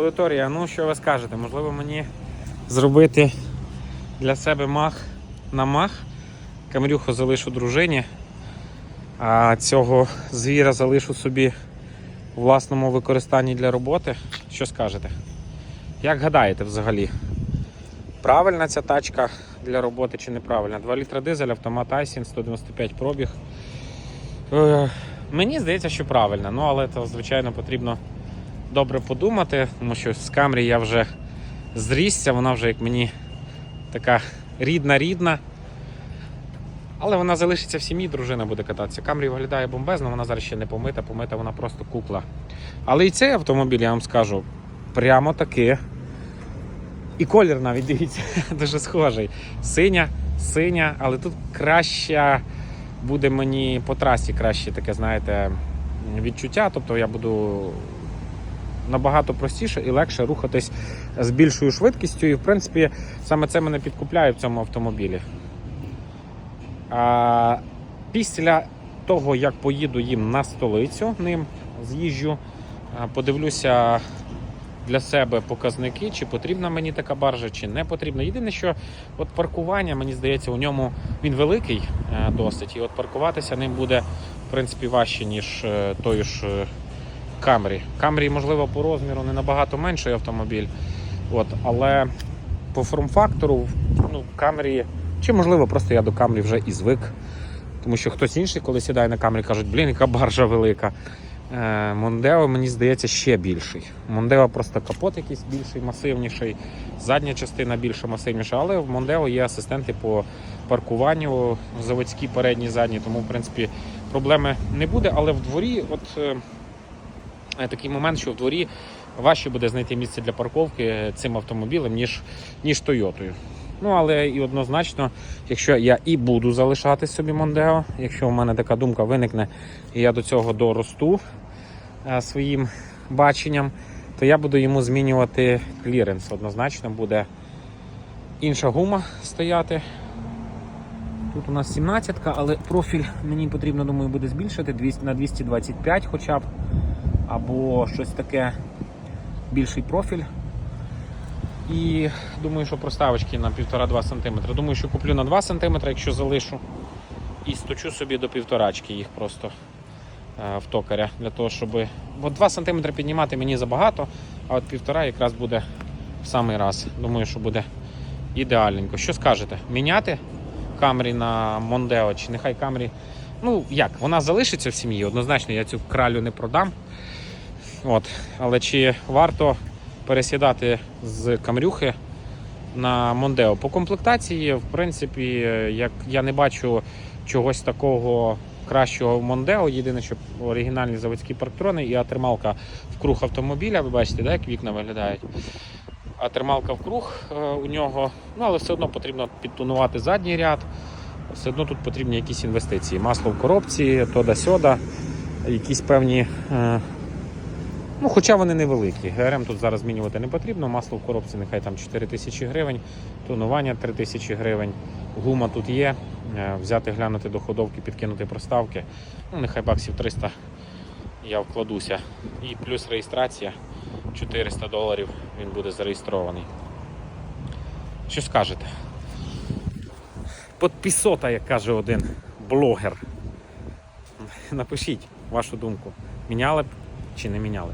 Аудиторія, ну що ви скажете? Можливо, мені зробити для себе мах на мах. Камерюху залишу дружині, а цього звіра залишу собі у власному використанні для роботи. Що скажете? Як гадаєте взагалі? Правильна ця тачка для роботи чи неправильна? 2 літра дизель, автомат Айсін, 195 пробіг. Е, мені здається, що правильно, ну але це, звичайно, потрібно добре подумати, тому що з Камрі я вже зрісся, вона вже як мені така рідна-рідна. Але вона залишиться в сім'ї, дружина буде кататися. Камрі виглядає бомбезно, вона зараз ще не помита, помита вона просто кукла. Але і цей автомобіль, я вам скажу, прямо таки. І колір навіть дивіться, дуже схожий. Синя, синя, але тут краще буде мені по трасі краще таке, знаєте, відчуття. Тобто я буду набагато простіше і легше рухатись з більшою швидкістю. І, в принципі, саме це мене підкупляє в цьому автомобілі. А, після того, як поїду їм на столицю, ним з'їжджу, подивлюся для себе показники, чи потрібна мені така баржа, чи не потрібна. Єдине, що от паркування, мені здається, у ньому він великий е, досить, і от паркуватися ним буде в принципі важче, ніж е, тою ж е, Камрі. Камрі, можливо, по розміру не набагато менший автомобіль, от, але по форм-фактору, ну, Камрі, чи можливо, просто я до Камрі вже і звик. Тому що хтось інший, коли сідає на Камрі, кажуть, блін, яка баржа велика. Е, Мондео, мені здається, ще більший. Мондео просто капот якийсь більший, масивніший, задня частина більше масивніша, але в Мондео є асистенти по паркуванню, заводські, передні, задні, тому в принципі проблеми не буде. Але в дворі, от е, такий момент, що в дворі важче буде знайти місце для парковки цим автомобілем, ніж, ніж Тойотою. Ну, але і однозначно, якщо я і буду залишати собі Мондео, якщо у мене така думка виникне, і я до цього доросту е, своїм баченням, то я буду йому змінювати кліренс. Однозначно буде інша гума стояти. Тут у нас 17, але профіль мені потрібно, думаю, буде збільшити 200 на 225 хоча б. Або щось таке більший профіль. І думаю, що проставочки на 1,5-2 см. Думаю, що куплю на 2 см, якщо залишу. І сточу собі до півторачки їх просто е, в токаря. Для того, щоб. Бо 2 см піднімати мені забагато, а от півтора якраз буде в самий раз. Думаю, що буде ідеальненько. Що скажете? Міняти Камрі на Мондео чи нехай Камрі. Ну як, вона залишиться в сім'ї, однозначно я цю кралю не продам. От. Але чи варто пересідати з камрюхи на Мондео? По комплектації, в принципі, як я не бачу чогось такого кращого в Мондео. Єдине, що оригінальні заводські парктрони і атермалка в круг автомобіля. Ви бачите, да, як вікна виглядають. А термалка в круг е, у нього, ну але все одно потрібно підтонувати задній ряд. Все одно тут потрібні якісь інвестиції. Масло в коробці, то да сьода, якісь певні. Ну, хоча вони невеликі. ГРМ тут зараз змінювати не потрібно. Масло в коробці нехай там 4 тисячі гривень, тонування 3 тисячі гривень. Гума тут є. Е, Взяти, глянути до ходовки, підкинути проставки. Ну, нехай баксів 300 я вкладуся. І плюс реєстрація 400 доларів він буде зареєстрований. Що скажете? Подпісота, як каже один блогер. Напишіть вашу думку. Міняли б чи не міняли?